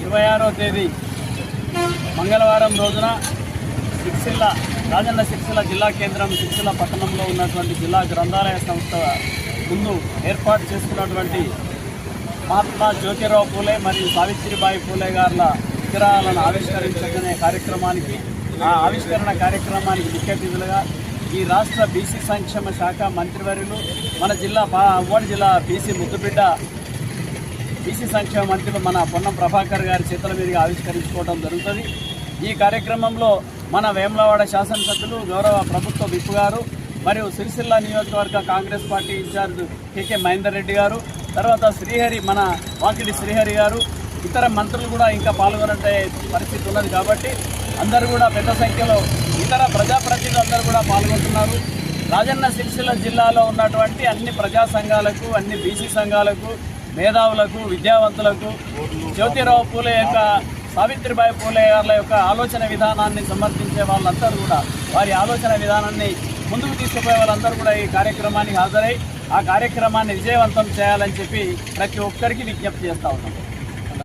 ఇరవై ఆరో తేదీ మంగళవారం రోజున సిక్సిల్ల రాజన్న సిక్సిల్ల జిల్లా కేంద్రం సిక్సిల్ల పట్టణంలో ఉన్నటువంటి జిల్లా గ్రంథాలయ సంస్థ ముందు ఏర్పాటు చేసుకున్నటువంటి మహాత్మా జ్యోతిరావు పూలే మరియు సావిత్రిబాయి పూలే గారుల విగ్రహాలను ఆవిష్కరించనే కార్యక్రమానికి ఆ ఆవిష్కరణ కార్యక్రమానికి ముఖ్య అతిథులుగా ఈ రాష్ట్ర బీసీ సంక్షేమ శాఖ మంత్రివర్యులు మన జిల్లా ఉమ్మడి జిల్లా బీసీ ముద్దుబిడ్డ బీసీ సంక్షేమ మంత్రులు మన పొన్నం ప్రభాకర్ గారి చేతుల మీదుగా ఆవిష్కరించుకోవడం జరుగుతుంది. ఈ కార్యక్రమంలో మన వేములవాడ శాసనసభ్యులు గౌరవ ప్రభుత్వ విప్ గారు మరియు సిరిసిల్ల నియోజకవర్గ Congress party in-charge KK Mahender Reddy గారు తర్వాత శ్రీహరి మన వాకిడి శ్రీహరి గారు ఇతర మంత్రులు కూడా ఇంకా పాల్గొనే పరిస్థితి ఉన్నది కాబట్టి అందరూ కూడా పెద్ద సంఖ్యలో ఇతర ప్రజాప్రతినిధులు అందరూ కూడా పాల్గొంటున్నారు. రాజన్న సిరిసిల్ల జిల్లాలో ఉన్నటువంటి అన్ని ప్రజా సంఘాలకు అన్ని బీసీ సంఘాలకు మేధావులకు విద్యావంతులకు జ్యోతిరావు పూలే యొక్క సావిత్రిబాయి పూలే గారి యొక్క ఆలోచన విధానాన్ని సమర్థించే వాళ్ళందరూ కూడా వారి ఆలోచన విధానాన్ని ముందుకు తీసుకుపోయే వాళ్ళందరూ కూడా ఈ కార్యక్రమానికి హాజరై ఆ కార్యక్రమాన్ని విజయవంతం చేయాలని చెప్పి ప్రతి ఒక్కరికి విజ్ఞప్తి చేస్తూ ఉన్నాం.